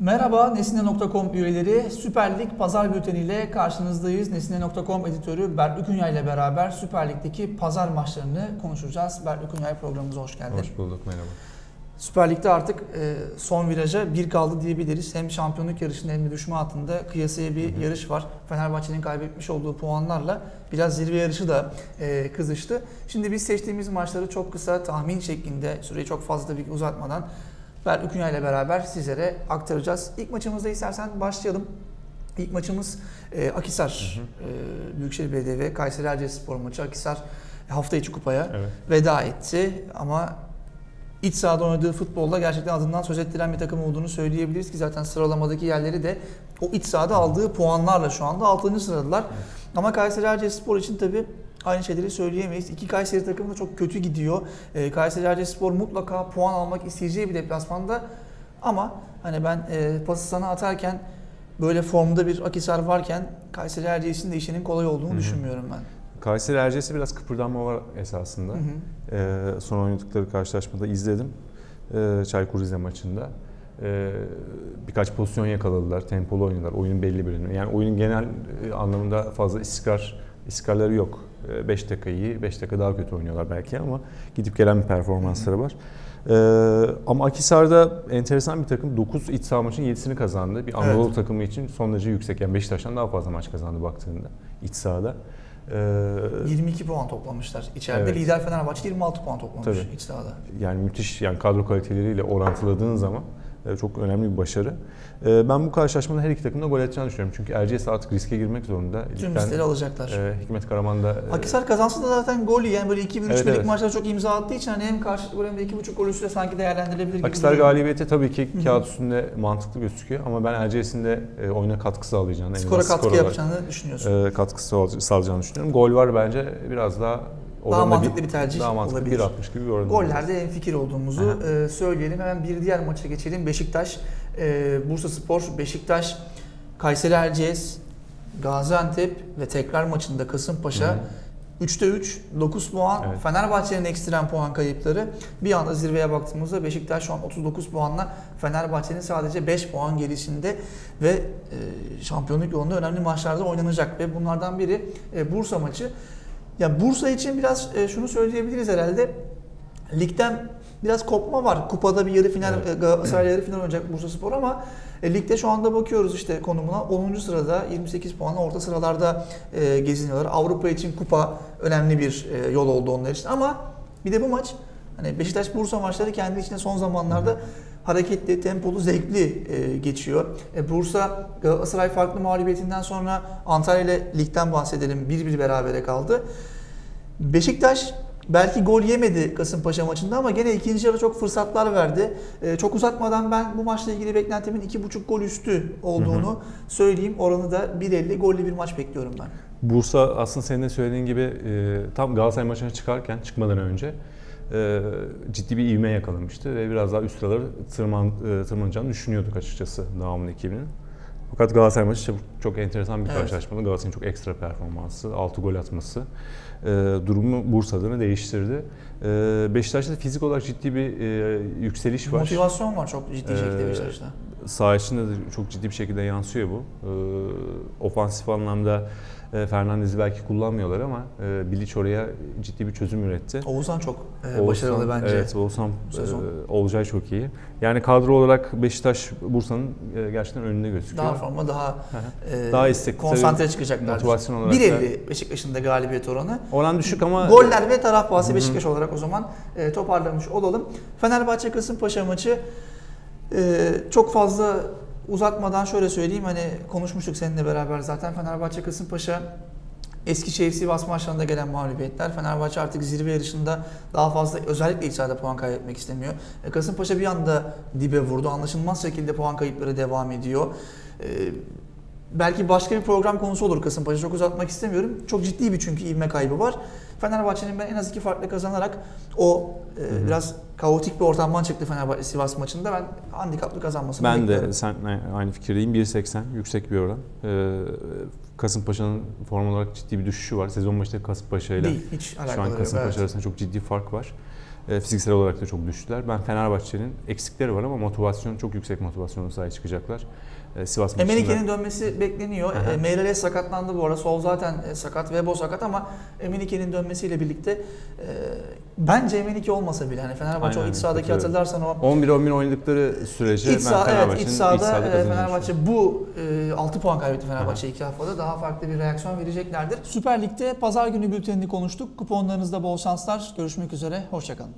Merhaba Nesine.com üyeleri. Süper Lig pazar bülteniyle karşınızdayız. Nesine.com editörü Berk Ükünya ile beraber Süper Lig'deki pazar maçlarını konuşacağız. Berk Ükünya programımıza hoş geldin. Hoş bulduk, merhaba. Süper Lig'de artık e, son viraja bir kaldı diyebiliriz. Hem şampiyonluk yarışında hem de düşme hattında kıyasaya bir hı hı. yarış var. Fenerbahçe'nin kaybetmiş olduğu puanlarla biraz zirve yarışı da e, kızıştı. Şimdi biz seçtiğimiz maçları çok kısa tahmin şeklinde süreyi çok fazla bir uzatmadan Berk Ükünya ile beraber sizlere aktaracağız. İlk maçımızda istersen başlayalım. İlk maçımız e, Akisar hı hı. E, Büyükşehir Belediye ve Kayseri Erciyesspor maçı. Akisar hafta içi kupaya evet. veda etti ama iç sahada oynadığı futbolda gerçekten adından söz ettiren bir takım olduğunu söyleyebiliriz ki zaten sıralamadaki yerleri de o iç sahada aldığı puanlarla şu anda 6. sıradılar. Evet. Ama Kayseri Erciyesspor için tabii aynı şeyleri söyleyemeyiz. İki Kayseri takımı da çok kötü gidiyor. E, Kayseri Erciyesspor mutlaka puan almak isteyeceği bir deplasmanda ama hani ben e, pası sana atarken böyle formda bir Akisar varken Kayseri Erciyes'in de işinin kolay olduğunu Hı-hı. düşünmüyorum ben. Kayseri Erciyes'e biraz kıpırdanma var esasında. Hı hı. Ee, son oynadıkları karşılaşmada izledim. Ee, Çaykur Rize maçında. Ee, birkaç pozisyon yakaladılar, tempolu oynadılar. Oyunun belli bölümü. Yani oyunun genel e, anlamında fazla istikrar istikrarları yok. 5 ee, dakika iyi, 5 dakika daha kötü oynuyorlar belki ama gidip gelen bir performansları var. Ee, ama Akisar'da enteresan bir takım. 9 iç saha maçın 7'sini kazandı. Bir Anadolu evet. takımı için son derece yüksek. Yani Beşiktaş'tan daha fazla maç kazandı baktığında iç sahada. Ee, 22 puan toplamışlar. İçeride evet. lider Fenerbahçe 26 puan toplamış Tabii. iç sahada. Yani müthiş yani kadro kaliteleriyle orantıladığın zaman çok önemli bir başarı. E, ben bu karşılaşmada her iki takımda gol edeceğini düşünüyorum. Çünkü Erciyes artık riske girmek zorunda. Tüm riskleri alacaklar. E, Hikmet Karaman da... Akisar kazansa da zaten gol yani böyle 2-1-3 evet, evet. maçlarda çok imza attığı için hani hem karşı gol hem de 2.5 gol üstüne sanki değerlendirilebilir gibi. Akisar galibiyeti tabii ki kağıt üstünde mantıklı gözüküyor ama ben Erciyes'in de oyuna katkı sağlayacağını, skora katkı skor yapacağını düşünüyorsun. Katkı sağlayacağını düşünüyorum. Gol var bence biraz daha daha mantıklı bir, bir tercih daha mantıklı, olabilir. 1.60 gibi bir oran. Gollerde en fikir olduğumuzu e, söyleyelim. Hemen bir diğer maça geçelim. Beşiktaş, e, Bursa Spor, Beşiktaş, Kayseri Erciyes, Gaziantep ve tekrar maçında Kasımpaşa. Hı. 3'te 3, 9 puan. Evet. Fenerbahçe'nin ekstrem puan kayıpları. Bir anda zirveye baktığımızda Beşiktaş şu an 39 puanla Fenerbahçe'nin sadece 5 puan gerisinde ve e, şampiyonluk yolunda önemli maçlarda oynanacak ve bunlardan biri e, Bursa maçı. Ya Bursa için biraz e, şunu söyleyebiliriz herhalde. Ligden biraz kopma var. Kupada bir yarı final, evet. E, Galatasaray yarı final oynayacak Bursa Spor ama e, ligde şu anda bakıyoruz işte konumuna 10. sırada 28 puanla orta sıralarda e, geziniyorlar. Avrupa için kupa önemli bir e, yol oldu onlar için ama bir de bu maç hani Beşiktaş Bursa maçları kendi içinde son zamanlarda hareketli, tempolu, zevkli e, geçiyor. E, Bursa Galatasaray farklı mağlubiyetinden sonra Antalya ile ligden bahsedelim. Bir bir berabere kaldı. Beşiktaş belki gol yemedi Kasımpaşa maçında ama gene ikinci yarı çok fırsatlar verdi. Ee, çok uzatmadan ben bu maçla ilgili beklentimin 2.5 gol üstü olduğunu hı hı. söyleyeyim. Oranı da 1.50 gollü bir maç bekliyorum ben. Bursa aslında senin de söylediğin gibi e, tam Galatasaray maçına çıkarken çıkmadan önce e, ciddi bir ivme yakalamıştı ve biraz daha üst sıraları tırman, e, tırmanacağını düşünüyorduk açıkçası devamlı ekibinin. Fakat Galatasaray maçı çok, çok enteresan bir evet. karşılaşmadı. Galatasaray'ın çok ekstra performansı, 6 gol atması e, durumu Bursa adına değiştirdi. E, Beşiktaş'ta fizik olarak ciddi bir e, yükseliş var. Motivasyon var çok ciddi şekilde Beşiktaş'ta. Sağ içinde de çok ciddi bir şekilde yansıyor bu. E, ofansif anlamda e, Fernandez'i belki kullanmıyorlar ama e, Bilic oraya ciddi bir çözüm üretti. Oğuzhan çok e, Oğuzhan, başarılı bence. Evet, Oğuzhan e, Olcay çok iyi. Yani kadro olarak Beşiktaş Bursa'nın e, gerçekten önünde gözüküyor. Daha forma daha e, daha istekli. Konsantre çıkacaklar. Motivasyon olarak 1.50 Beşiktaş'ın da galibiyet oranı. Oran düşük ama goller ve taraf bahsi Beşiktaş olarak o zaman e, toparlamış olalım. Fenerbahçe Kasımpaşa maçı e, çok fazla uzatmadan şöyle söyleyeyim hani konuşmuştuk seninle beraber zaten Fenerbahçe Kasımpaşa Eskişehir Sivas maçlarında gelen mağlubiyetler. Fenerbahçe artık zirve yarışında daha fazla özellikle içeride puan kaybetmek istemiyor. E, Kasımpaşa bir anda dibe vurdu. Anlaşılmaz şekilde puan kayıpları devam ediyor. E, belki başka bir program konusu olur Kasımpaşa. Çok uzatmak istemiyorum. Çok ciddi bir çünkü ivme kaybı var. Fenerbahçe'nin ben en az iki farklı kazanarak o e, biraz kaotik bir ortamdan çıktı Fenerbahçe Sivas maçında. Ben handikaplı kazanmasını ben bekliyorum. Ben de sen aynı fikirdeyim. 1.80 yüksek bir oran. Ee, Kasımpaşa'nın form olarak ciddi bir düşüşü var. Sezon başında Kasımpaşa ile Değil, hiç şu an Kasımpaşa evet. arasında çok ciddi fark var. E, fiziksel olarak da çok düştüler. Ben Fenerbahçe'nin eksikleri var ama motivasyon çok yüksek motivasyonla sahaya çıkacaklar. E, Sivas maçında Emenike'nin dönmesi bekleniyor. E, Meireles sakatlandı bu arada. Sol zaten e, sakat, Vebo sakat ama Emenike'nin dönmesiyle birlikte e, bence Emenike olmasa bile hani Fenerbahçe Aynen o iç sahadaki hatırlarsan o 11-11 oynadıkları sürece iç, ben saha, evet, Fenerbahçe'nin iç sahada, kazanacağını Fenerbahçe bu e, 6 puan kaybetti Fenerbahçe iki haftada. Daha farklı bir reaksiyon vereceklerdir. Süper Lig'de pazar günü bültenini konuştuk. Kuponlarınızda bol şanslar. Görüşmek üzere. Hoşçakalın.